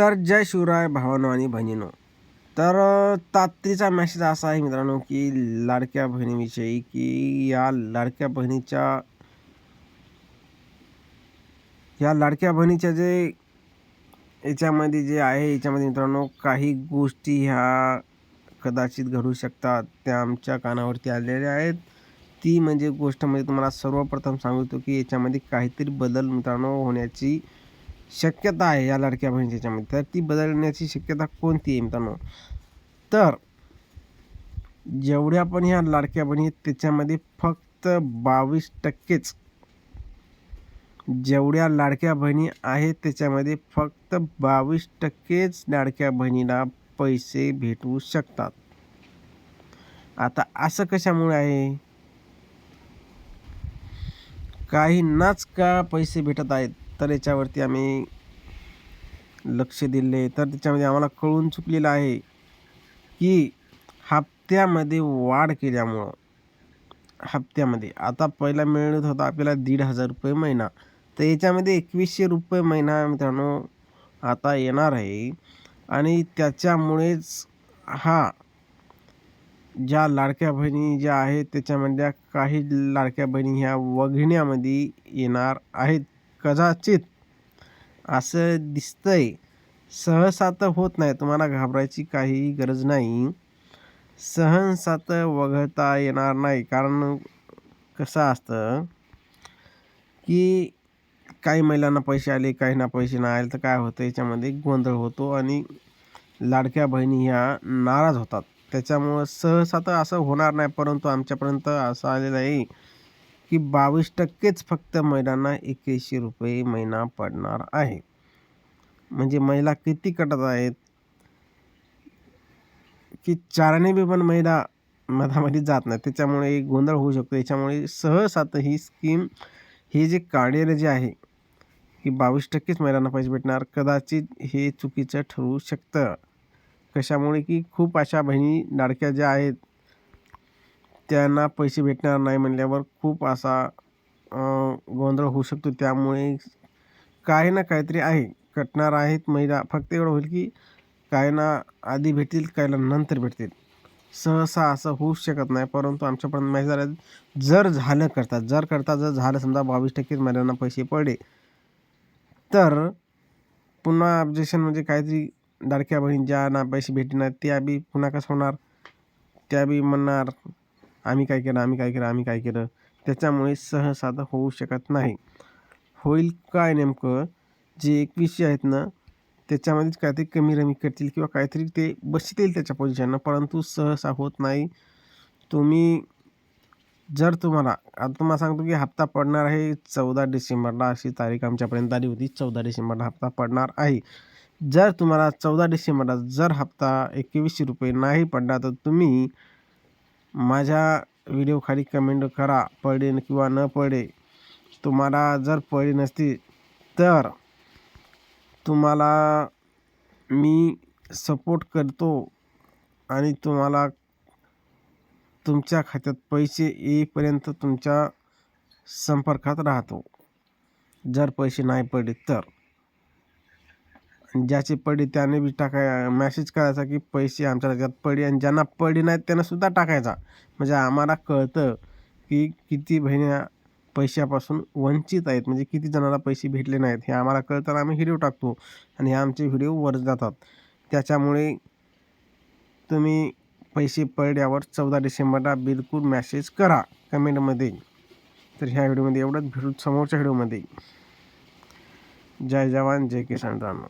तर जय शिवराय भावानो आणि बहिणीनो. तर तात्रीचा मेसेज असा आहे मित्रांनो की लाडक्या बहिणीविषयी की या लाडक्या बहिणीच्या या लाडक्या बहिणीच्या जे याच्यामध्ये जे आहे याच्यामध्ये मित्रांनो काही गोष्टी ह्या कदाचित घडू शकतात. त्या आमच्या कानावरती आलेल्या आहेत. ती म्हणजे गोष्ट म्हणजे तुम्हाला सर्वप्रथम सांगतो की याच्यामध्ये काहीतरी बदल मित्रांनो होण्याची शक्यता आहे या लाडक्या बहिणीच्यामध्ये तर ती बदलण्याची शक्यता कोणती आहे मित्रांनो? तर जेवढ्या पण ह्या लाडक्या बहिणी आहेत त्याच्यामध्ये फक्त बावीस टक्केच जेवढ्या लाडक्या बहिणी आहेत त्याच्यामध्ये फक्त बावीस टक्केच लाडक्या बहिणीला पैसे भेटू शकतात. आता असं कशामुळे आहे? काहींनाच का पैसे भेटत आहेत? तर याच्यावरती आम्ही लक्ष दिले. तर त्याच्यामध्ये आम्हाला कळून चुकलेलं आहे की हप्त्यामध्ये वाढ केल्यामुळं हप्त्यामध्ये. आता पहिला मिळत होता आपल्याला दीड हजार रुपये महिना. तर याच्यामध्ये एकवीसशे रुपये महिना मित्रांनो आता येणार आहे. आणि त्याच्यामुळेच हा ज्या लाडक्या बहिणी ज्या आहेत त्याच्यामधल्या काही लाडक्या बहिणी ह्या वगण्यामध्ये येणार आहेत. कदाचित असं दिसतंय. सहसा तर होत नाही. तुम्हाला घाबरायची काही गरज नाही. सहसा तर वगळता येणार नाही. कारण कसं असतं की काही महिलांना पैसे आले काहींना पैसे नाही आले तर काय होतं? याच्यामध्ये गोंधळ होतो आणि लाडक्या बहिणी ह्या नाराज होतात. त्याच्यामुळं सहसा तर असं होणार नाही. परंतु आमच्यापर्यंत असं आलेलं आहे की बावीस टक्केच फक्त महिलांना एकवीसशे रुपये महिना पडणार आहे. म्हणजे महिला किती कटत आहेत? की चाराने बी पण महिला मधामध्ये जात नाही. त्याच्यामुळे एक गोंधळ होऊ शकतो. याच्यामुळे सहसात ही स्कीम हे जे काढलेलं जे आहे की बावीस टक्केच महिलांना पैसे भेटणार कदाचित हे चुकीचं ठरू शकतं. कशामुळे की खूप अशा बहिणी लाडक्या ज्या आहेत त्यांना पैसे भेटणार नाही म्हणल्यावर खूप असा गोंधळ होऊ शकतो. त्यामुळे काही ना काहीतरी आहे. कटणार आहेत महिला. फक्त एवढं होईल की काहींना आधी भेटतील काहीला नंतर भेटतील. सहसा असं होऊ शकत नाही. परंतु आमच्यापर्यंत माहिती झालं जर झालं करता जर करता जर झालं समजा बावीस टक्केच महिलांना पैसे पडले तर पुन्हा ऑब्जेक्शन म्हणजे काहीतरी लाडक्या बहीण ज्यांना पैसे भेटणार त्या बी पुन्हा कसं होणार? त्या बी म्हणणार आम्ही काय केलं आम्ही काय केलं आम्ही काय केलं त्याच्यामुळे सहसा होऊ शकत नाही. होईल काय नेमकं? जे एकवीसशे आहेत ना त्याच्यामध्येच काहीतरी कमी रमी करतील किंवा काहीतरी ते बसतील त्याच्या पोझिशननं परंतु सहसा होत नाही. तुम्ही जर तुम्हाला आता तुम्हाला सांगतो की हप्ता पडणार आहे चौदा डिसेंबरला अशी तारीख आमच्यापर्यंत आली होती चौदा डिसेंबरला हप्ता पडणार आहे. जर तुम्हाला चौदा डिसेंबरला जर हप्ता एकवीसशे रुपये नाही पडला तर तुम्ही माझ्या व्हिडिओखाली कमेंट करा पडे किंवा न पडे. तुम्हाला जर पडली नसती तर तुम्हाला मी सपोर्ट करतो आणि तुम्हाला तुमच्या खात्यात पैसे येईपर्यंत तुमच्या संपर्कात राहतो. जर पैसे नाही पडले तर. ज्याची पडी त्याने बी टाकाय मॅसेज करायचा की पैसे आमच्या त्याच्यात पडी आणि ज्यांना पडी नाहीत त्यांनासुद्धा टाकायचा. म्हणजे आम्हाला कळतं की किती बहिण्या पैशापासून वंचित आहेत. म्हणजे किती जणांना पैसे भेटले नाहीत हे आम्हाला कळतं आम्ही व्हिडिओ टाकतो आणि हे आमचे व्हिडिओ वर जातात. त्याच्यामुळे तुम्ही पैसे पडल्यावर चौदा डिसेंबरला बिलकुल मॅसेज करा कमेंटमध्ये तर ह्या व्हिडिओमध्ये एवढंच. भेटू समोरच्या व्हिडिओमध्ये जय जवान जय किसान राम.